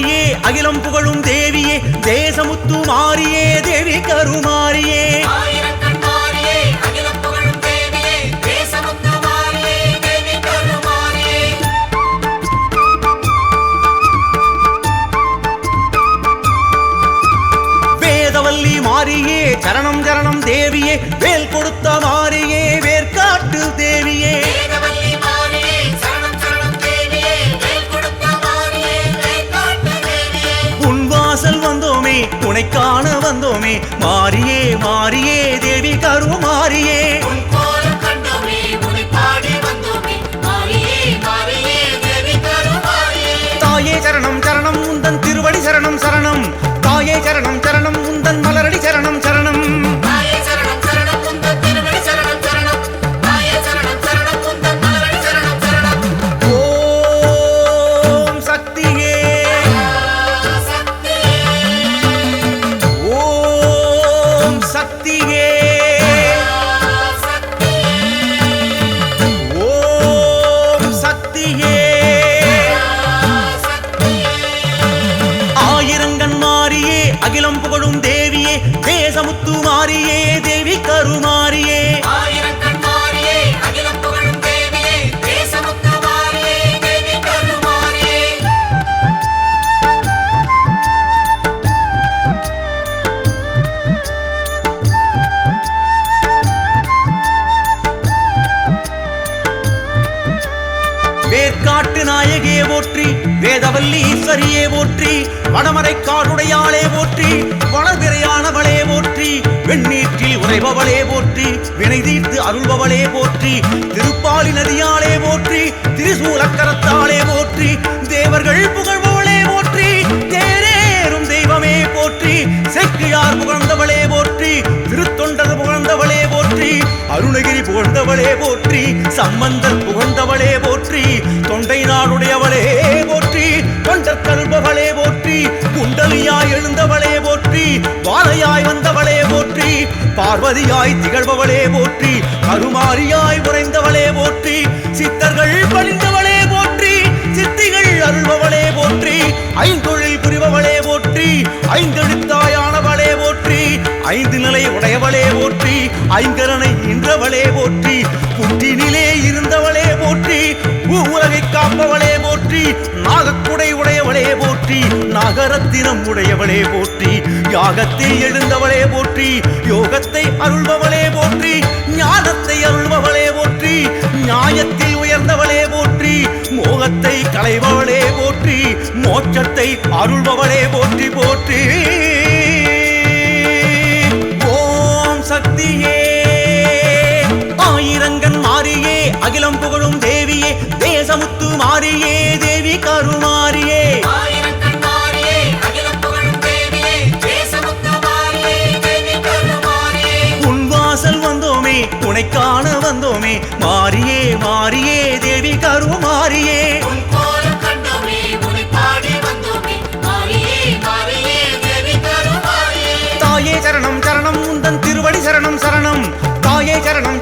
அகிலம் புகழும் தேவியே தேசமுத்து மாறியே தேவி கருமாரியே ஆயிரக்கண் மாறியே அகிலம் புகழும் தேவியே தேசமுத்து மாறியே தேவி கருமாறியே. வேதவல்லி மாறியே சரணம் சரணம் தேவியே வேல் கொடுத்த மாறியே வேர்க்காட்டு தேவியே. வந்தோமே காண வந்தோமே. மாறியே மாறி தேசமுத்து தேவி கருமா. வேதவல்லி ஈஸ்வரியே போற்றி வடமறை காடுடையாளே போற்றி வளவிரையானவளே போற்றி வெண்ணீற்றில் உறைபவளே போற்றி வினை தீர்த்து அருள்பவளே போற்றி திருப்பாலி நதியாலே போற்றி திரிசூலக்கரத்தாளே போற்றி தேவர்கள் புகழ்வோளே போற்றி தேரேறும் தெய்வமே போற்றி செக்கியார் புகழ்ந்தவளே போற்றி திருத்தொண்டர் புகழ்ந்தவளே போற்றி அருணகிரி புகழ்ந்தவளே போற்றி சம்பந்தர் புகழ்ந்தவளே போற்றி தொண்டை நாடுடைய தொண்டர் போற்றி குண்டலியாய் எழுந்தவளே போற்றி வாழையாய் வந்தவளே போற்றி பார்வதியாய் திகழ்பவளே போற்றி கருமாரியாய் உறைந்தவளே போற்றி சித்தர்கள் பழிந்தவள் நாகரத்தினம் உடையவளே போற்றி யாகத்தில் எழுந்தவளே போற்றி யோகத்தை அருள்பவளே போற்றி ஞானத்தை அருள்பவளே போற்றி நியாயத்தில் உயர்ந்தவளே போற்றி மோகத்தை களைபவளே போற்றி மோட்சத்தை அருள்பவளே போற்றி போற்றி. ஓம் சக்தியே ஆயிரங்கன் மாறியே அகிலம் புகழும் தேவியே தேசமுத்து மாறியே தேவி கருமாரியே மாறியே மாறியே தேவி கருமாரியே தாயே சரணம் சரணம் உந்தன் திருவடி சரணம் சரணம். தாயே சரணம்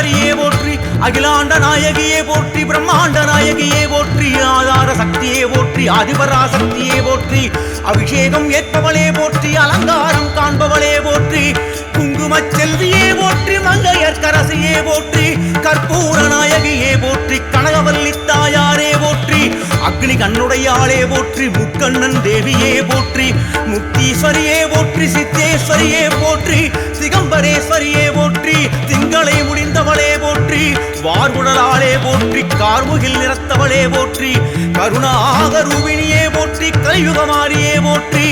பரமேஸ்வரியே போற்றி அகிலாண்ட நாயகியே போற்றி பிரம்மாண்ட நாயகியே போற்றி ஆதார சக்தியே போற்றி அதிபராசக்தியே போற்றி அபிஷேகம் ஏற்பவளே போற்றி அலங்காரம் காண்பவளே போற்றி குங்குமச் செல்வியே போற்றி மங்கையர்க்கரசியே போற்றி கற்பூர நாயகியே போற்றி கனகவல்லி தாயாரே போற்றி அக்னி கண்ணுடையாளே போற்றி முக்கண்ணன் தேவியே போற்றி முக்தீஸ்வரியே போற்றி சித்தேஸ்வரியே போற்றி சிகம்பரேஸ்வரியே போற்றி திங்களை முடிந்தவளே போற்றி. வார்குழலாளே போற்றி கார்முகில் நிறத்தவளே போற்றி கருணாக ரூபிணியே போற்றி கலியுகமாரியே போற்றி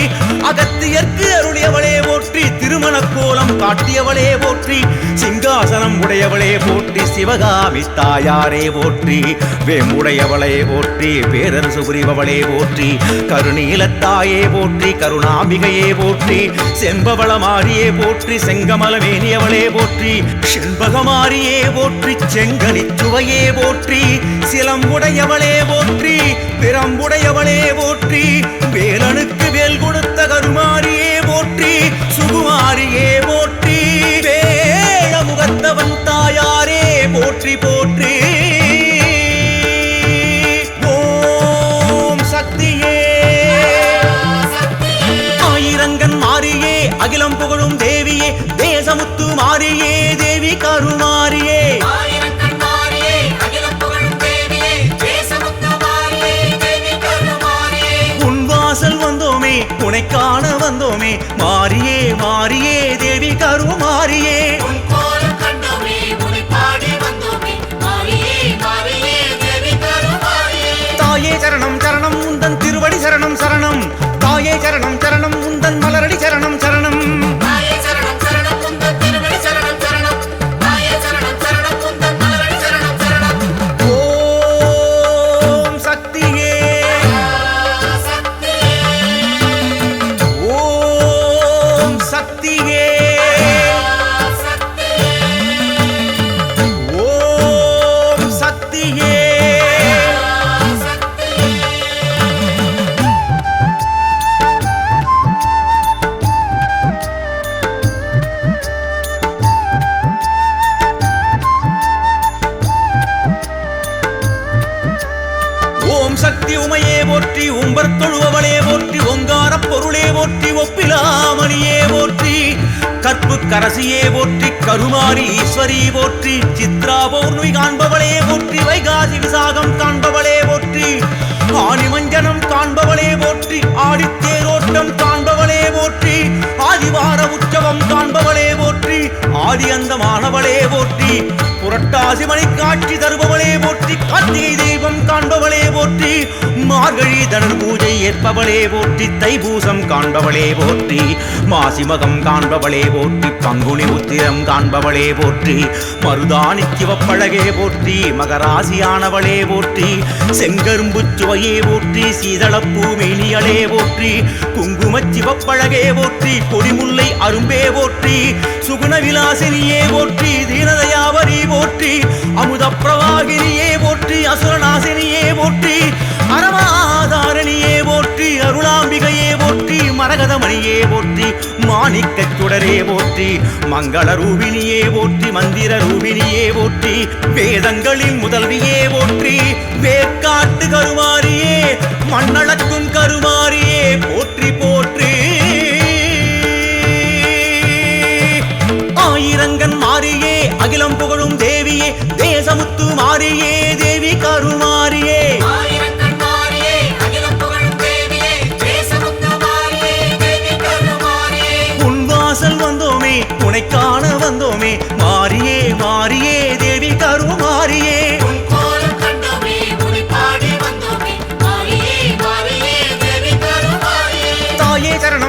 அகத்தியற்கு அருளியவளே போற்றி திருமண கோலம் காட்டியவளே போற்றி சிங்காசனம் உடையவளே போற்றி சிவகாமி தாயாரே போற்றி வேம்புடையவளே போற்றி பேரரசு புரிபவளே போற்றி கருணீலத்தாயே போற்றி கருணாம்பிகையே போற்றி செண்பவளமாரியே போற்றி செங்கமலமேனியவளே போற்றி செண்பகமாரியே போற்றி செங்க கனிச்சுவையே போற்றி சிலம்புடையவளே போற்றி பிறம்புடையவளே போற்றி வேலனுக்கு வேல் கொடுத்த கருமாரியே போற்றி சுகுமாரியே போற்றி சரணம் உமையே போற்றி உம்பர் தொழுவவளே போற்றி ஒங்கார பொருளே போற்றி ஒப்பிலாமணியே போற்றி கற்பு கரசியே போற்றி கருமாரி ஈஸ்வரி போற்றி சித்ரா பௌர்ணமி காண்பவளே போற்றி வைகாசி விசாகம் காண்பவளே போற்றி ஆணிமஞ்சனம் காண்பவளே போற்றி ஆடித்தேரோட்டம் காண்பவளே போற்றி ஆதிவார உற்சவம் காண்பவளே போற்றி ஆதி அந்தமானவளே போற்றி புரட்டாசி மணி காட்சி தருபவளே போற்றி கார்த்திகை தெய்வம் காண்பவளே போற்றி மார்கழி தனர் பூஜை ஏற்பவளே போற்றி தைபூசம் காண்பவளே போற்றி மாசிமகம் காண்பவளே போற்றி பங்குனி உத்திரம் காண்பவளே போற்றி மருதாணி சிவப்பழகே போற்றி மகராசியானவளே போற்றி செங்கரும்பு சுவையே போற்றி சீதளப்பூ மேனியளே போற்றி குங்கும சிவப்பழகே போற்றி கொடிமுல்லை அரும்பே போற்றி சுகுண விலாசினியே போற்றி போற்றி அமுத பிரவாகினியே போற்றி அசுரநாசினியே போற்றி அரமாதாரணியே போற்றி அருளாம்பிகையே போற்றி மரகதமணியே போற்றி மாணிக்க சுடரே போற்றி மங்கள ரூபினியே போற்றி மந்திர ரூபினியே போற்றி வேதங்களின் முதல்வியே போற்றி வேர்க்காட்டு கருமாரியே மண்ணளக்கும் கருமாரியே போற்றி போற்றி. ஆயிரங்கன் மாறியே அகிலம் புகழும் மாரியே தேவி கருமாரியே உன் வாசல் வந்தோமே உனை காண வந்தோமே மாரியே மாரியே தேவி கருமாரியே தாயே சரணம்.